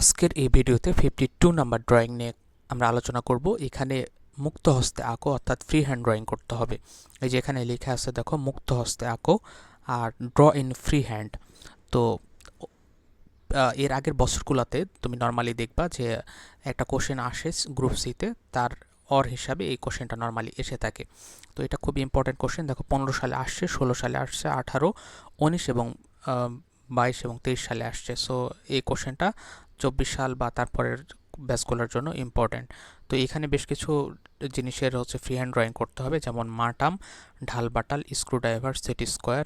আজকের এই ভিডিওতে ফিফটি টু নাম্বার ড্রয়িং নিয়ে আমরা আলোচনা করব। এখানে মুক্ত হস্তে আঁকো, অর্থাৎ ফ্রি হ্যান্ড ড্রয়িং করতে হবে। এই যে এখানে লেখা আছে, দেখো, মুক্ত হস্তে আঁকো আর ড্র ইন ফ্রি হ্যান্ড তো এর আগের বছরগুলোতে তুমি নর্মালি দেখবা যে একটা কোশ্চেন আসে গ্রুপ সিতে তার অর হিসাবে এই কোশ্চেনটা নর্মালি এসে থাকে। তো এটা খুব ইম্পর্টেন্ট কোশ্চেন দেখো, পনেরো সালে আসছে, ষোলো সালে আসছে, আঠারো, উনিশ এবং বাইশ এবং তেইশ সালে আসছে। সো এই কোশ্চেনটা চব্বিশ সাল বা তারপরের ব্যাচগুলোর জন্য ইম্পর্ট্যান্ট তো এখানে বেশ কিছু জিনিসের হচ্ছে ফ্রি হ্যান্ড ড্রয়িং করতে হবে, যেমন মাটাম, ঢাল বাটাল স্ক্রুড্রাইভার সেট স্কোয়ার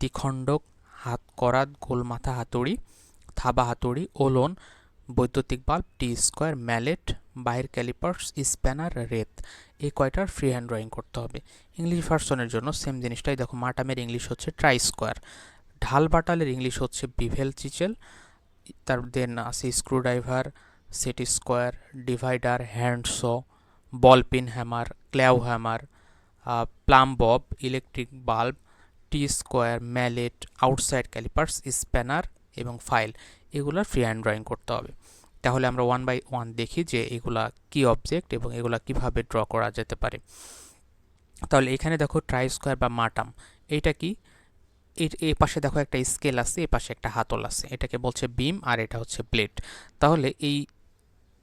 দ্বিখণ্ডক, হাত করাত গোল মাথা হাতুড়ি, থাবা হাতুড়ি, ওলন, বৈদ্যুতিক বাল্ব টি স্কোয়ার ম্যালেট বাহির ক্যালিপার্স স্প্যানার রেত এই কয়টার ফ্রি হ্যান্ড ড্রয়িং করতে হবে। ইংলিশ ভার্সনের জন্য সেম জিনিসটাই। দেখো, মাটামের ইংলিশ হচ্ছে ট্রাই স্কোয়ার ঢাল বাটালের ইংলিশ হচ্ছে বিভেল চিচেল তার দেন আছে screwdriver set square divider hand saw ball pin hammer claw hammer plumb bob electric bulb T square mallet outside callipers spanner এবং ফাইল এগুলোর ফ্রি হ্যান্ড ড্রয়িং করতে হবে। তাহলে আমরা ওয়ান বাই ওয়ান দেখি যে এগুলা কি অবজেক্ট এবং এগুলা কীভাবে ড্র করা যেতে পারে। তাহলে এখানে দেখো ট্রাই স্কোয়ার বা মাটাম, এইটা কি? এই পাশে দেখো একটা স্কেল আছে এই পাশে একটা হাতল আছে। এটাকে বলছে বিম আর এটা হচ্ছে ব্লেড। তাহলে এই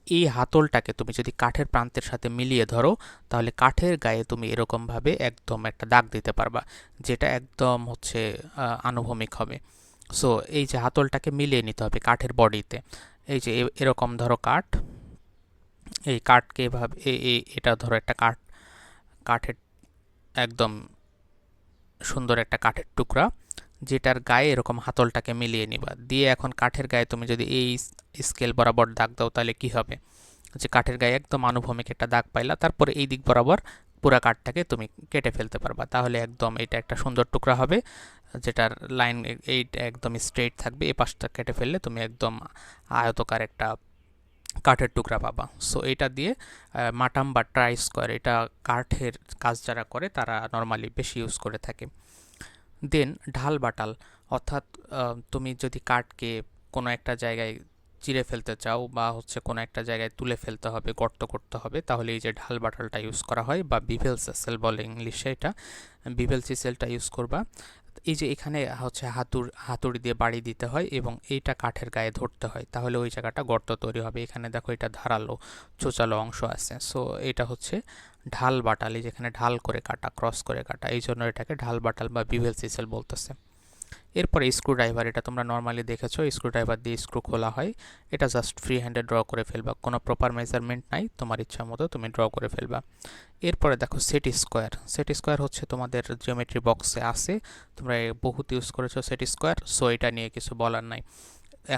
এই হাতলটাকে তুমি যদি কাঠের প্রান্তের সাথে মিলিয়ে ধরো, তাহলে কাঠের গায়ে তুমি এরকমভাবে একদম একটা দাগ দিতে পারবা, যেটা একদম হচ্ছে আনুভূমিক হবে। সো এই যে হাতলটাকে মিলিয়ে নিতে হবে কাঠের বডিতে। এই যে এরকম ধরো কাঠ, এই কাঠকে এভাবে, এ- এ- এটা ধরো একটা কাঠ, কাঠের একদম সুন্দর একটা কাঠের টুকরা, যেটার গায়ে এরকম হাতলটাকে মিলিয়ে নিবা। দিয়ে এখন কাঠের গায়ে তুমি যদি এই স্কেল বরাবর দাগ দাও, তাহলে কি হবে? যে কাঠের গায়ে একদম আনুভূমিক একটা দাগ পাইলা, তারপরে এই দিক বরাবর পুরা কাঠটাকে তুমি কেটে ফেলতে পারবা। তাহলে একদম এটা একটা সুন্দর টুকরা হবে, যেটার লাইন এইটা একদম স্ট্রেট থাকবে। এই পাশটা কেটে ফেললে তুমি একদম আয়তকার একটা কাঠের টুকরা পাবা। সো এটা দিয়ে মাটাম বা ট্রাই স্কোয়ার এটা কাঠের কাজ যারা করে, তারা নর্মালি বেশি ইউজ করে থাকে। দেন ঢাল বাটাল, অর্থাৎ তুমি যদি কাঠকে কোনো একটা জায়গায় চিরে ফেলতে চাও বা হচ্ছে কোনো একটা জায়গায় তুলে ফেলতে হবে, গর্ত করতে হবে, তাহলে এই যে ঢাল বাটালটা ইউজ করা হয় বা বিভেল সেসেল বলে ইংলিশে এটা বিভেল সিসেলটা ইউজ করবা। এই যে এখানে হচ্ছে হাতুর, হাতুড়ি দিয়ে বাড়ি দিতে হয় এবং এইটা কাঠের গায়ে ধরতে হয়। তাহলে ওই জায়গাটা গর্ত তৈরি হবে। এখানে দেখো এটা ধারালো, চোচালো অংশ আছে। সো এটা হচ্ছে ঢাল বাটালি যেখানে ঢাল করে কাটা ক্রস করে কাটা। এই জন্য এটাকে ঢাল বাটাল বা বিভেল সিসেল বলতেছে। এরপরে স্ক্রু ড্রাইভার এটা তোমরা নর্মালি দেখেছ স্ক্রু ড্রাইভার দিয়ে স্ক্রু খোলা হয়। এটা জাস্ট ফ্রি হ্যান্ডে ড্র করে ফেলবা, কোনো প্রপার মেজারমেন্ট নাই, তোমার ইচ্ছা মতো তুমি ড্র করে ফেলবা। এরপরে দেখো সেট স্কোয়ার সেট স্কোয়ার হচ্ছে তোমাদের জিওমেট্রি বক্সে আছে, তোমরা বহুত ইউজ করেছ সেট স্কোয়ার সো এটা নিয়ে কিছু বলার নাই।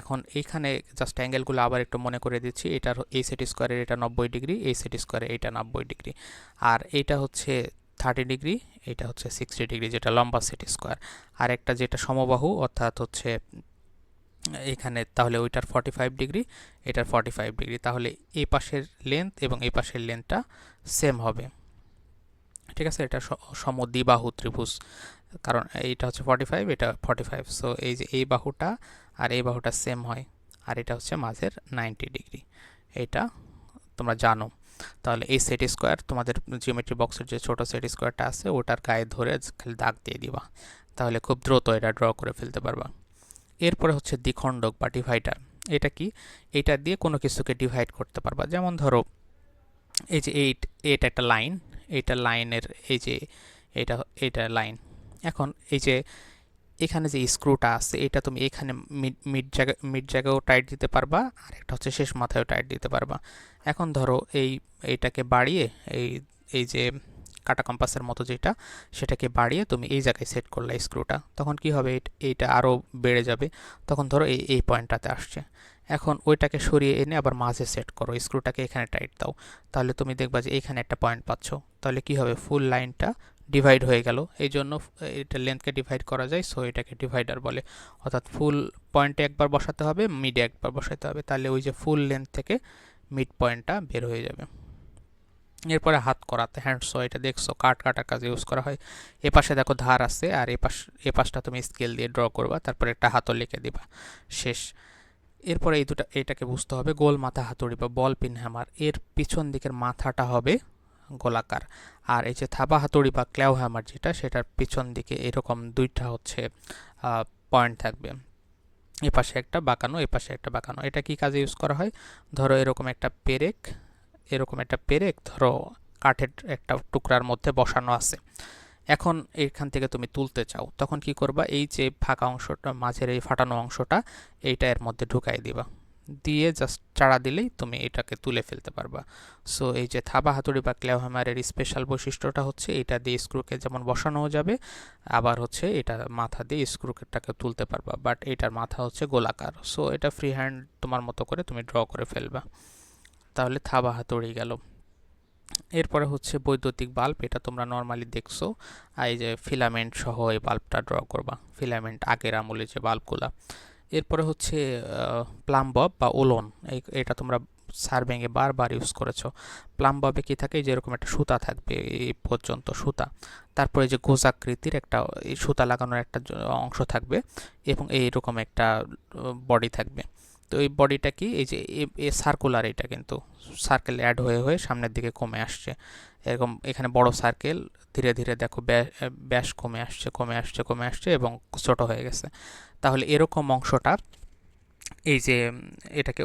এখন এইখানে জাস্ট অ্যাঙ্গেলগুলো আবার একটু মনে করে দিচ্ছি, এটার এই সেট স্কোয়ারের এটা নব্বই ডিগ্রি এই সেট স্কোয়ারের এটা নব্বই ডিগ্রি আর এইটা হচ্ছে থার্টি ডিগ্রি এটা হচ্ছে সিক্সটি ডিগ্রি যেটা লম্বা সেট স্কোয়ার আর একটা যেটা সমবাহু, অর্থাৎ হচ্ছে, এখানে তাহলে ওইটার ফর্টি ফাইভ ডিগ্রি এটার ফর্টি ফাইভ ডিগ্রি তাহলে এই পাশের লেন্থ এবং এই পাশের লেন্থটা সেম হবে। ঠিক আছে? এটা সমদ্বিবাহু ত্রিভুজ। কারণ এইটা হচ্ছে ফর্টি ফাইভ এটা ফর্টি ফাইভ সো এই যে এই বাহুটা আর এই বাহুটা সেম হয়। আর এটা হচ্ছে মাঝের নাইনটি ডিগ্রি এটা তোমরা জানো। তাহলে এই সেট স্কোয়ার তোমাদের জিওমেট্রি বক্সের যে ছোট সেট স্কোয়ারটা আছে, ওটার গায়ে ধরে খালি দাগ দিয়ে দিবা। তাহলে খুব দ্রুত এটা ড্র করে ফেলতে পারবা। এরপরে হচ্ছে দ্বিখণ্ডক বা ডিভাইডার এটা কি? এটা দিয়ে কোনো কিছুকে ডিভাইড করতে পারবা। যেমন ধরো, এই যে এইট এটা একটা লাইন এইটা লাইনের এই যে, এটা এটা লাইন এখন এই যে এখানে যে স্ক্রুটা আছে, এটা তুমি এখানে মিড মিড জায়গা মিড জায়গায়ও টাইট দিতে পারবা, আর একটা হচ্ছে শেষ মাথায়ও টাইট দিতে পারবা। এখন ধরো এই এইটাকে বাড়িয়ে, এই এই যে কাটা কম্পাসের মতো যেটা, সেটাকে বাড়িয়ে তুমি এই জায়গায় সেট করলে স্ক্রুটা তখন কি হবে? এইটা আরও বেড়ে যাবে। তখন ধরো এই এই পয়েন্টটাতে আসছে। এখন ওইটাকে সরিয়ে এনে আবার মাঝে সেট করো স্ক্রুটাকে এখানে টাইট দাও। তাহলে তুমি দেখবা যে এখানে একটা পয়েন্ট পাচ্ছ। তাহলে কি হবে? ফুল লাইনটা ডিভাইড হয়ে গেল। এই জন্য এটা লেন্থকে ডিভাইড করা যায় সো এটাকে ডিভাইডার বলে। অর্থাৎ ফুল পয়েন্টে একবার বসাতে হবে মিডে একবার বসাতে হবে। তাহলে ওই যে ফুল লেন্থ থেকে মিড পয়েন্টটা বের হয়ে যাবে। এরপরে হাত করাতে হ্যান্ড সো এটা দেখছ, কাট কাটার কাজে ইউজ করা হয়। এ পাশে দেখো ধার আছে, আর এ পাশ এ পাশটা তুমি স্কেল দিয়ে ড্র করবা, তারপরে একটা হাতও লিখে দিবা। শেষ। এরপরে এই দুটা, এটাকে বুঝতে হবে, গোল মাথা হাতুড়ি বা বল পিন হ্যামার এর পিছন দিকের মাথাটা হবে গোলাকার। আর এই যে থাবা হাতুড়ি বা ক্ল্যাও হ্যামার যেটা, সেটার পিছন দিকে এরকম দুইটা হচ্ছে পয়েন্ট থাকবে। এ পাশে একটা বাঁকানো, এ পাশে একটা বাঁকানো। এটা কি কাজে ইউজ করা হয়? ধরো এরকম একটা পেরেক, এরকম একটা পেরেক, ধরো কাঠের একটা টুকরার মধ্যে বসানো আছে। এখন এখান থেকে তুমি তুলতে চাও, তখন কি করবা? এই যে ফাঁকা অংশটা, মাঝের এই ফাটানো অংশটা, এইটা এর মধ্যে ঢুকাই দিবা। দিয়ে জাস্ট চাড়া দিলেই তুমি এটাকে তুলে ফেলতে পারবা। সো এই যে থাবা, হাতুড়ি বা ক্লেও হ্যামারের স্পেশাল বৈশিষ্ট্যটা হচ্ছে এটা দিয়ে স্ক্রুকে যেমন বসানোও যাবে, আবার হচ্ছে এটা মাথা দিয়ে স্ক্রুকেটাকে তুলতে পারবা। বাট এটার মাথা হচ্ছে গোলাকার। সো এটা ফ্রি হ্যান্ড তোমার মতো করে তুমি ড্র করে ফেলবা। তাহলে থাবা, হাতুড়ি গেল। এরপরে হচ্ছে বৈদ্যুতিক বাল্ব এটা তোমরা নর্মালি দেখছ। এই যে ফিলামেন্ট সহ এই বাল্বটা ড্র করবা। ফিলামেন্ট আগের আমলে যে বাল্বগুলা এরপরে হচ্ছে প্লাম্বব বা ওলন এটা তোমরা সার্ভিংয়ে বারবার ইউজ করেছ। প্লাম ববে কী থাকে? যেরকম একটা সুতা থাকবে এই পর্যন্ত সুতা। তারপরে যে গোজাকৃতির একটা, এই সুতা লাগানোর একটা অংশ থাকবে এবং এইরকম একটা বডি থাকবে। তো এই বডিটা কি? এই যে এ সার্কুলার এটা কিন্তু সার্কেল অ্যাড হয়ে হয়ে সামনের দিকে কমে আসছে। এরকম এখানে বড় সার্কেল ধীরে ধীরে দেখো ব্যাস কমে আসছে কমে আসছে কমে আসছে এবং ছোট হয়ে গেছে। তাহলে এরকম অংশটা এই যে এটাকে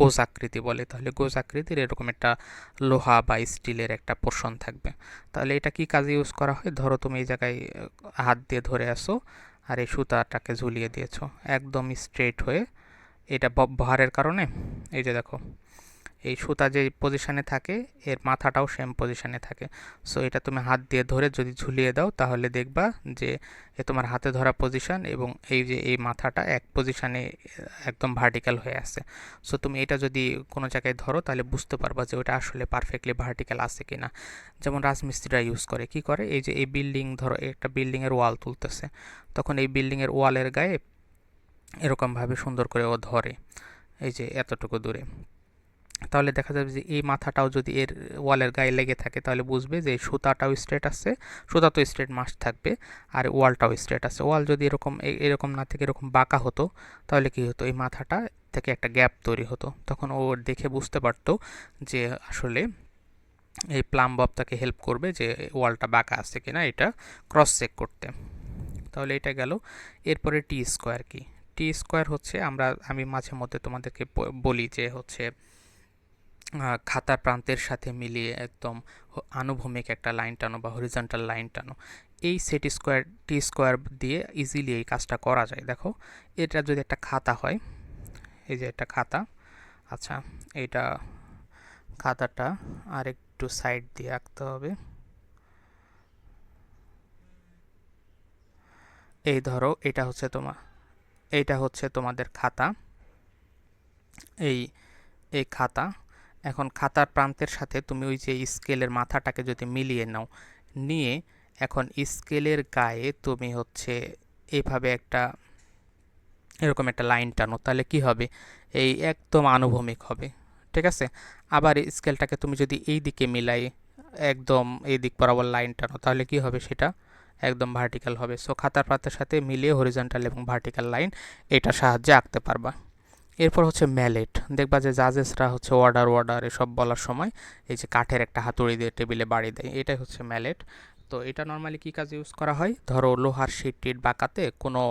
গোজ আকৃতি বলে, তাহলে গোজ আকৃতির এরকম একটা লোহা বা স্টিলের একটা পোর্শন থাকবে। তাহলে এটা কি কাজে ইউজ করা হয়? ধরো তুমি এই জায়গায় হাত দিয়ে ধরে আসো আর এই সুতাটাকে ঝুলিয়ে দিয়েছ। একদম স্ট্রেট হয়ে এটা ভারের কারণে। এই যে দেখো, এই সুতা যে পজিশানে থাকে, এর মাথাটাও সেম পজিশানে থাকে। সো এটা তুমি হাত দিয়ে ধরে যদি ঝুলিয়ে দাও, তাহলে দেখবা যে এ তোমার হাতে ধরা পজিশান এবং এই যে এই মাথাটা এক পজিশানে একদম ভার্টিক্যাল হয়ে আছে। সো তুমি এটা যদি কোনো জায়গায় ধরো, তাহলে বুঝতে পারবা যে ওটা আসলে পারফেক্টলি ভার্টিক্যাল আছে কি না যেমন রাজমিস্ত্রিরা ইউজ করে। কি করে? এই যে এই বিল্ডিং ধরো, একটা বিল্ডিংয়ের ওয়াল তুলতেছে। তখন এই বিল্ডিংয়ের ওয়ালের গায়ে এরকমভাবে সুন্দর করে ও ধরে, এই যে এতটুকু দূরে। তাহলে দেখা যাবে যে এই মাথাটাও যদি এর ওয়ালের গায়ে লেগে থাকে, তাহলে বুঝবে যে সুতাটাও স্ট্রেট আছে, সুতা তো স্ট্রেট মাস্ট থাকবে, আর ওয়ালটাও স্ট্রেট আছে। ওয়াল যদি এরকম এরকম না থেকে এরকম বাঁকা হতো, তাহলে কি হতো? এই মাথাটা থেকে একটা গ্যাপ তৈরি হতো। তখন ও দেখে বুঝতে পারতো যে আসলে এই প্লাম বব তাকে হেল্প করবে যে ওয়ালটা বাঁকা আছে কিনা, এটা ক্রস চেক করতে। তাহলে এটা গেল। এরপরে টি স্কোয়ার কি? টি স্কোয়ার হচ্ছে আমরা, আমি মাঝে মধ্যে তোমাদেরকে বলি যে হচ্ছে খাতার প্রান্তের সাথে মিলিয়ে একদম আনুভূমিক একটা লাইন টানো বা হরিজন্টাল লাইন টানো। এই সেট স্কোয়ার টি স্কোয়ার দিয়ে ইজিলি এই কাজটা করা যায়। দেখো, এটা যদি একটা খাতা হয়, এই যে একটা খাতা আচ্ছা এটা খাতাটা আর একটু সাইড দিয়ে আঁকতে হবে। এই ধরো, এটা হচ্ছে তোমার এইটা হচ্ছে তোমাদের খাতা। এই এই খাতা। এখন খাতার প্রান্তের সাথে তুমি ওই যে স্কেলের মাথাটাকে যদি মিলিয়ে নাও, নিয়ে এখন স্কেলের গায়ে তুমি হচ্ছে এইভাবে একটা, এরকম একটা লাইন টানো, তাহলে কি হবে? এই একদম আনুভূমিক হবে, ঠিক আছে? আবার স্কেলটাকে তুমি যদি এই দিকে মিলাই, একদম এই দিক বরাবর লাইন টানো, তাহলে কি হবে সেটা? একদম ভার্টিক্যাল হবে। সো খাতার পাতার সাথে মিলিয়ে হরিজন্টাল এবং ভার্টিক্যাল লাইন এটার সাহায্যে আঁকতে পারবা। এরপর হচ্ছে ম্যালেট দেখবা যে জাজেসরা হচ্ছে অর্ডার অর্ডার এসব বলার সময় এই যে কাঠের একটা হাতুড়ি দিয়ে টেবিলে বাড়ি দেয়, এটাই হচ্ছে ম্যালেট তো এটা নর্মালি কী কাজে ইউজ করা হয়? ধরো লোহার শিট টিট বাঁকাতে কোনো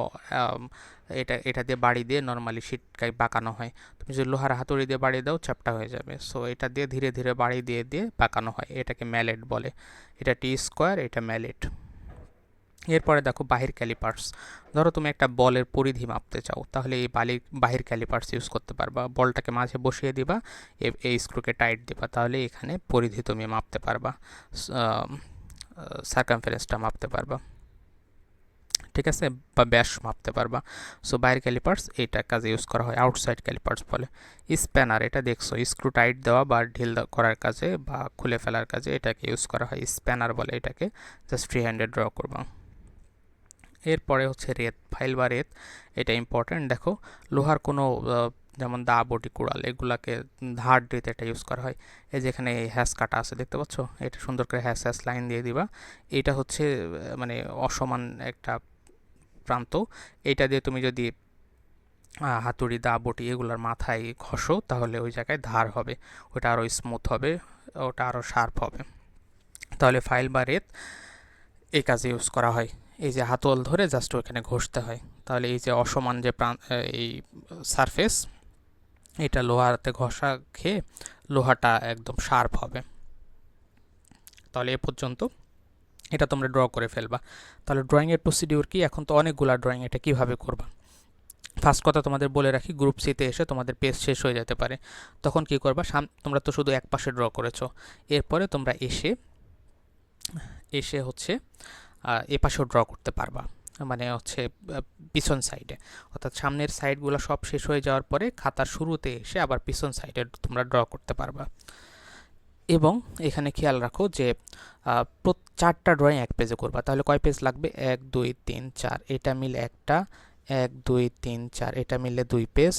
এটা এটা দিয়ে বাড়ি দিয়ে নর্মালি শিটকাই বাঁকানো হয়। তুমি যদি লোহার হাতুড়ি দিয়ে বাড়ি দাও চ্যাপটা হয়ে যাবে। সো এটা দিয়ে ধীরে ধীরে বাড়ি দিয়ে দিয়ে বাঁকানো হয়। এটাকে ম্যালেট বলে। এটা টি স্কোয়ার এটা ম্যালেট এরপরে দেখো বাহির ক্যালিপার্স। ধরো তুমি একটা বলের পরিধি মাপতে চাও, তাহলে এই বালির বাহির ক্যালিপার্স ইউজ করতে পারবা। বলটাকে মাঝে বসিয়ে দিবা এই স্ক্রুকে টাইট দিবা, তাহলে এখানে পরিধি তুমি মাপতে পারবা। সার্কামফারেন্সটা মাপতে পারবা। ঠিক আছে? বা ব্যাস মাপতে পারবা। সো বাইর ক্যালিপার্স এইটা কাজে ইউজ করা হয় আউটসাইড ক্যালিপার্স বলে। স্প্যানার এটা দেখছ স্ক্রু টাইট দেওয়া বা ঢিল করার কাজে বা খুলে ফেলার কাজে এটাকে ইউজ করা হয় স্প্যানার বলে এটাকে। জাস্ট ফ্রি হ্যান্ডে ড্র করবা। এরপরে হচ্ছে রেত, ফাইল বা রেত, এটা ইম্পর্ট্যান্ট দেখো, লোহার কোনো যেমন দা বটি কুড়াল, এগুলাকে ধার দিতে এটা ইউজ করা হয়। এই যেখানে হ্যাস কাটা আছে, দেখতে পাচ্ছ? এটা সুন্দর করে হ্যাস হ্যাস লাইন দিয়ে দিবা। এটা হচ্ছে মানে অসমান একটা প্রান্ত। এইটা দিয়ে তুমি যদি হাতুড়ি, দা, বটি এগুলোর মাথায় ঘষো, তাহলে ওই জায়গায় ধার হবে। ওটা আরও স্মুথ হবে, ওটা আরও শার্প হবে। তাহলে ফাইল বা রেত এই কাজে ইউজ করা হয়। এই যে হাতল ধরে জাস্ট ওখানে ঘষতে হয়। তাহলে এই যে অসমান যে প্রাণ এই সারফেস এটা লোহাতে ঘষা খেয়ে লোহাটা একদম শার্প হবে। তাহলে এ পর্যন্ত এটা তোমরা ড্র করে ফেলবা। তাহলে ড্রয়িংয়ের প্রসিডিউর কি? এখন তো অনেকগুলা ড্রয়িং এটা কীভাবে করবা? ফার্স্ট কথা তোমাদের বলে রাখি গ্রুপ সিতে এসে তোমাদের পেজ শেষ হয়ে যেতে পারে। তখন কি করবা? সাম, তোমরা তো শুধু এক পাশে ড্র করেছ। এরপরে তোমরা এসে এসে হচ্ছে আহ, এ পাশেও ড্র করতে পারবা। মানে হচ্ছে পিছন সাইডে অর্থাৎ সামনের সাইডগুলো সব শেষ হয়ে যাওয়ার পরে খাতার শুরুতে এসে আবার পিছন সাইডে তোমরা ড্র করতে পারবা। এবং এখানে খেয়াল রাখো যে চারটা ড্রয়িং এক পেজে করবা। তাহলে কয় পেজ লাগবে? এক দুই তিন চার। এটা মিলে একটা এক দুই তিন চার। এটা মিলে দুই পেজ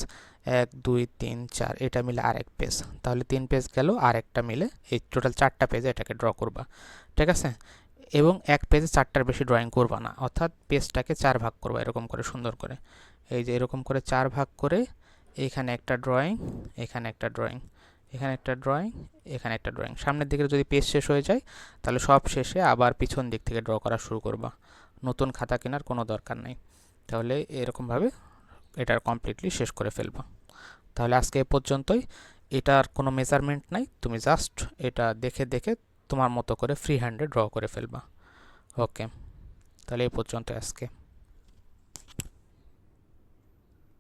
এক দুই তিন চার। এটা মিলে আরেক পেজ তাহলে তিন পেজ গেল আর একটা মিলে এই টোটাল চারটা পেজে এটাকে ড্র করবা। ঠিক আছে? এবং এক পেজে চারটার বেশি ড্রয়িং করবা না। অর্থাৎ পেজটাকে চার ভাগ করবা এরকম করে, সুন্দর করে। এই যে এরকম করে চার ভাগ করে, এখানে একটা ড্রয়িং এখানে একটা ড্রয়িং এখানে একটা ড্রয়িং এখানে একটা ড্রয়িং সামনের দিকে যদি পেজ শেষ হয়ে যায়, তাহলে সব শেষে আবার পিছন দিক থেকে ড্র করা শুরু করবা। নতুন খাতা কেনার কোনো দরকার নেই। তাহলে এরকমভাবে এটার কমপ্লিটলি শেষ করে ফেলবা। তাহলে আজকে এ পর্যন্তই। এটার কোনো মেজারমেন্ট নাই। তুমি জাস্ট এটা দেখে দেখে তোমার মতো করে ফ্রি হ্যান্ডে ড্র করে ফেলবা। ওকে তাহলে এই পর্যন্ত আজকে।